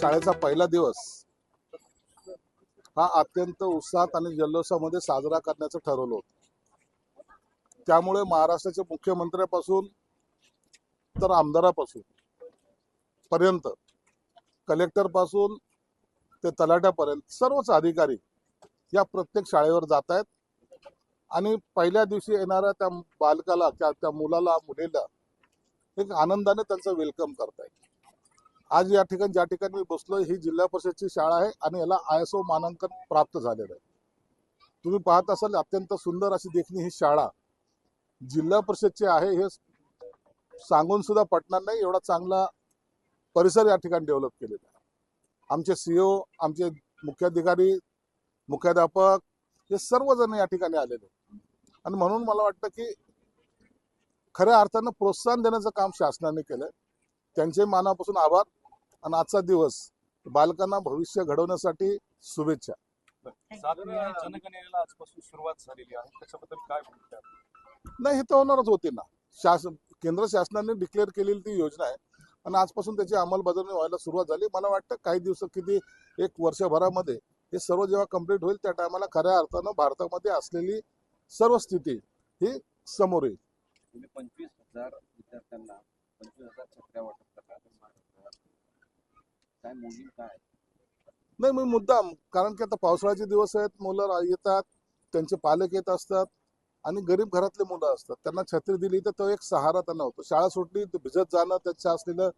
शाळेचा पहिला दिवस हा अत्यंत उत्साहात आणि जल्लोषामध्ये साजरा करण्याचं ठरवलं होतं. त्यामुळे महाराष्ट्राच्या मुख्यमंत्र्यापासून तर आमदारापासून पर्यंत कलेक्टरपासून ते तलाट्यापर्यंत सर्वच अधिकारी या प्रत्येक शाळेवर जात आहेत आणि पहिल्या दिवशी येणाऱ्या त्या बालकाला त्या त्या मुलाला मुलीला एक आनंदाने त्यांचं वेलकम करतायत. आज या ठिकाणी ज्या ठिकाणी मी बसलो ही जिल्हा परिषदची शाळा आहे आणि याला आय एस ओ मानांकन प्राप्त झालेलं आहे. तुम्ही पाहत असाल अत्यंत सुंदर अशी देखणी ही शाळा जिल्हा परिषदची आहे. हे सांगून सुद्धा पटणार नाही एवढा चांगला परिसर या ठिकाणी डेव्हलप केलेला आहे. आमचे सीओ आमचे मुख्याधिकारी मुख्याध्यापक हे सर्वजण या ठिकाणी आलेले आणि म्हणून मला वाटतं की खऱ्या अर्थानं प्रोत्साहन देण्याचं काम शासनाने केलंय. त्यांचे मानापासून आभार. आणि आजचा दिवस बालकांना भविष्य घडवण्यासाठी शुभेच्छा? नाही हे तर होणारच होती ना. शासन केंद्र शासनाने डिक्लेअर केलेली ती योजना आहे. आणि आजपासून त्याची अंमलबजावणी व्हायला सुरुवात झाली. मला वाटतं काही दिवस किती एक वर्षभरामध्ये हे सर्व जेव्हा कंप्लीट होईल त्या टायमाला खऱ्या अर्थानं भारतामध्ये असलेली सर्व स्थिती ही समोर येईल. पंचवीस हजार विद्यार्थ्यांना पंचवीस हजार काय मोहीम काय? नाही मी मुद्दाम कारण की आता पावसाळ्याचे दिवस आहेत मुलं येतात त्यांचे पालक येत असतात आणि गरीब घरातले मुलं असतात. त्यांना छत्री दिली तर तो एक सहारा त्यांना होतो. शाळा सुटली तर भिजत जाणं त्याच्या असलेलं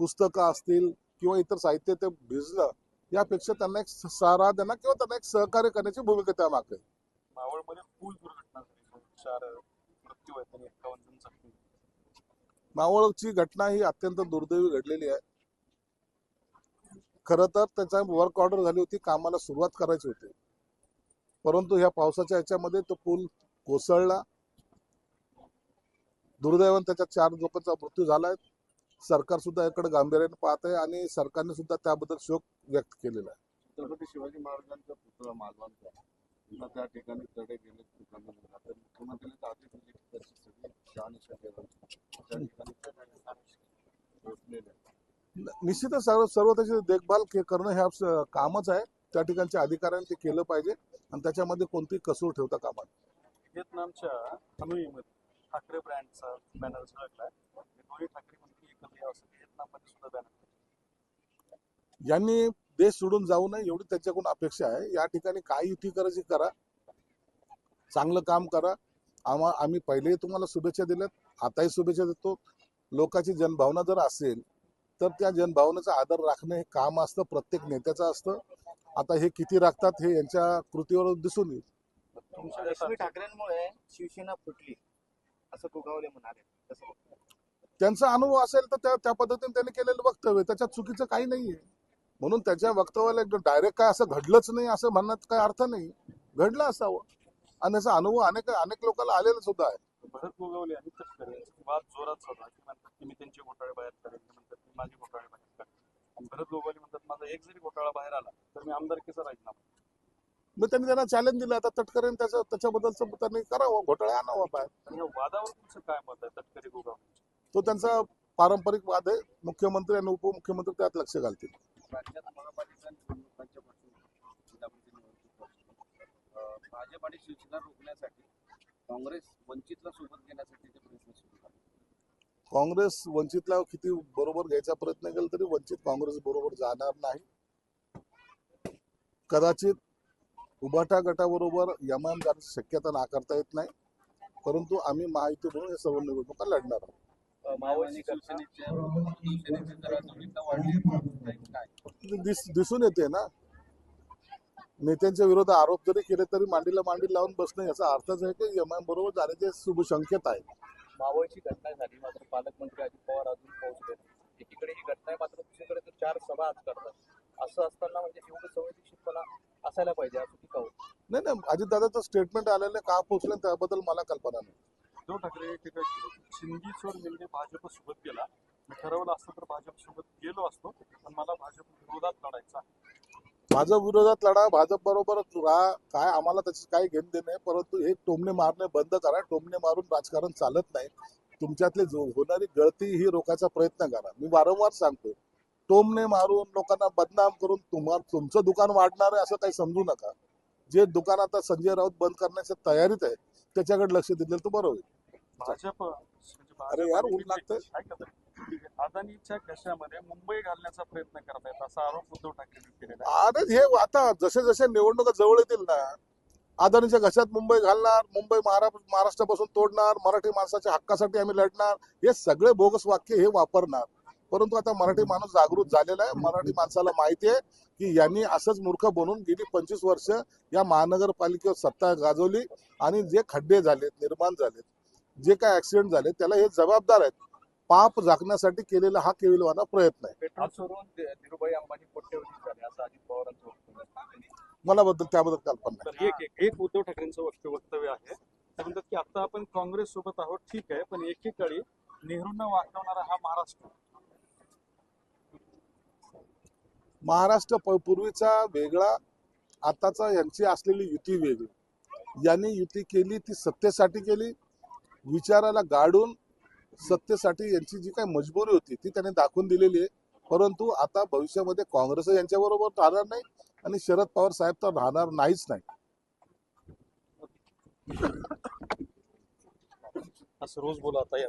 पुस्तकं असतील किंवा इतर साहित्य ते भिजणं यापेक्षा त्यांना एक सहारा देणं किंवा त्यांना एक सहकार्य करण्याची भूमिका त्यामागे आहे. मावळमध्ये पूल दुर्घटना झाली. मृत्यू आहेत मावळची घटना ही अत्यंत दुर्दैवी घडलेली आहे. खरं तर त्याचा वर्क ऑर्डर झाली होती कामाला सुरुवात करायची होती. परंतु ह्या पावसाच्या ह्याच्यामध्ये तो पूल कोसळला. दुर्दैवान त्याच्यात चार लोकांचा मृत्यू झालाय. सरकार सुद्धा याकडे गांभीर्याने पाहत आहे आणि सरकारने सुद्धा त्याबद्दल शोक व्यक्त केलेला आहे. छत्रपती शिवाजी महाराजांचा पुतळा मालवणचा. त्या ठिकाणी तडे गेले दुकानांना तर मुख्यमंत्र्यांनी आधी दिली की त्याची सगळी शहानिशा ठेवायची त्या ठिकाणी पोहोचलेले आहे. न- निश्चितच सर्व सर्व त्याची देखभाल के- करणं हे आपलं कामच आहे. त्या ठिकाणच्या अधिकाऱ्यांनी ते केलं पाहिजे आणि त्याच्यामध्ये कोणतीही कसूर ठेवता कामा नये. व्हिएतनामच्या हनोईमध्ये ठाकरे ब्रँडचा बॅनर दोन्ही ठाकरे मंत्री एकत्र यावं व्हिएतनाममध्ये सुद्धा बॅनर यांनी देश सोडून जाऊ नये एवढी त्यांच्याकडून अपेक्षा आहे. या ठिकाणी काय युती करायची करा. चांगलं काम करा. आम्हा आम्ही पहिलेही तुम्हाला शुभेच्छा दिल्यात. आताही शुभेच्छा देतो. लोकांची जनभावना जर असेल तर त्या जनभावनेचा आदर राखणे हे काम असतं प्रत्येक नेत्याचं असतं. आता हे किती राखतात हे यांच्या कृतीवर दिसून येईल. ठाकरेंमुळे शिवसेना फुटली असं गोगावले म्हणाले. त्यांचा अनुभव असेल तर त्या त्या पद्धतीने त्यांनी केलेलं वक्तव्य. त्याच्यात चुकीचं काही नाहीये. म्हणून त्याच्या वक्तव्याला एकदम डायरेक्ट काय असं घडलंच नाही असं म्हणण्यात काय अर्थ नाही. घडलं असावं. आणि त्याचा अनुभव अनेक अनेक लोकांना आलेला सुद्धा आहे. भरत गोगावले आणि तटकरे यांचा वाद जोरात चालू आहे ते म्हणतात की मी त्यांचे घोटाळे बाहेर करेन ते म्हणतात की माझे घोटाळे बाहेर करेन आणि भरत गोगावले म्हणतात माझा एक जरी घोटाळा बाहेर आला तर मी आमदारकीचा राजीनामा मग त्यांनी त्यांना चॅलेंज दिलं आता तटकरेन त्याच्या त्याच्याबद्दलचं त्यांनी करावं घोटाळा आणावा बाहेर. आणि या वादावर तुमचं काय मत आहे तटकरे गोगावले तो त्यांचा पारंपरिक वाद आहे. मुख्यमंत्री आणि उपमुख्यमंत्री त्यात लक्ष घालतील. राज्यात महापालिका निवडणुकांच्या भाजप आणि शिवसेना रोखण्यासाठी काँग्रेस वंचितला सोबत घेण्यासाठी ते प्रयत्न सुरू काँग्रेस वंचितला किती बरोबर घ्यायचा प्रयत्न केला तरी वंचित काँग्रेस बरोबर जाणार नाही. कदाचित उबाटा गटाबरोबर यमान जाण्याची शक्यता नाकारता येत नाही. परंतु आम्ही महायुती म्हणून या सर्व निवडणुका लढणार आहोत. दिस दिसून येते ना. नेत्यांच्या विरोधात आरोप जरी केले तरी मांडीला मांडी लावून बसणं याचा अर्थच आहे की यमान बरोबर जाण्याचे शुभ संकेत आहे मावळची घटना झाली. मात्र पालकमंत्री अजित पवार अजून पोहोचले. एकीकडे ही घटना आहे मात्र दुसरीकडे ते चार सभा आज करतात. असं असताना म्हणजे एवढं संवेदनशीलपणा असायला पाहिजे असं टीका नाही नाही अजितदादाचं स्टेटमेंट आलेलं आहे, का पोहोचलं त्याबद्दल मला कल्पना नाही. उद्धव ठाकरे शिंदीचोर नेमके भाजप सोबत गेला. मी ठरवलं असतं तर भाजप सोबत गेलो असतो पण मला भाजप विरोधात लढायचं भाजप विरोधात लढा भाजप बरोबर राहा काय आम्हाला त्याची काही घेण देणे परंतु हे टोमणे मारणे बंद करा. टोमणे मारून राजकारण चालत नाही. तुमच्यातली जो होणारी गळती ही रोखायचा प्रयत्न करा. मी वारंवार सांगतो टोमणे मारून लोकांना बदनाम करून तुम्हाला तुमचं दुकान वाढणार आहे असं काही समजू नका. जे दुकान आता संजय राऊत बंद करण्याच्या तयारीत आहे त्याच्याकडे लक्ष दिलं तर बरं होईल. भाजप म्हणजे अरे यार, ऊन लागतंय. अदानीच्या कशामध्ये मुंबई घालण्याचा प्रयत्न करतायत असा आरोप उद्धव ठाकरे केलेला अरे हे आता जसे जसे निवडणुका जवळ येतील ना अदानीच्या घशात मुंबई घालणार मुंबई महाराष्ट्रापासून तोडणार मराठी माणसाच्या हक्कासाठी आम्ही लढणार हे सगळे बोगस वाक्य हे वापरणार. परंतु आता मराठी माणूस जागृत झालेला आहे. मराठी माणसाला माहिती आहे की यांनी असंच मूर्ख बनून गेली पंचवीस वर्ष या महानगरपालिकेवर सत्ता गाजवली आणि जे खड्डे झालेत निर्माण झालेत जे काय ऍक्सिडेंट झाले त्याला हे जबाबदार आहेत. पाप झाकण्यासाठी केलेला हा केविलवाना प्रयत्न आहे. मला बद्दल त्याबद्दल कल्पना नाही. एक एक उद्धव ठाकरेंचं वक्तव्य आहे. ते म्हणतात की आता आपण काँग्रेस सोबत आहोत ठीक आहे पण एकेकाळी नेहरूंना वाचवणारा हा महाराष्ट्र. महाराष्ट्र पूर्वीचा वेगळा आताचा यांची असलेली युती वेगळी. यांनी युती केली ती सत्तेसाठी केली. विचाराला गाडून सत्तेसाठी यांची जी काही मजबुरी होती ती त्यांनी दाखवून दिलेली आहे. परंतु आता भविष्यामध्ये काँग्रेस यांच्या बरोबर राहणार नाही आणि शरद पवार साहेब तर राहणार नाहीच नाही. असं रोज बोला आता या.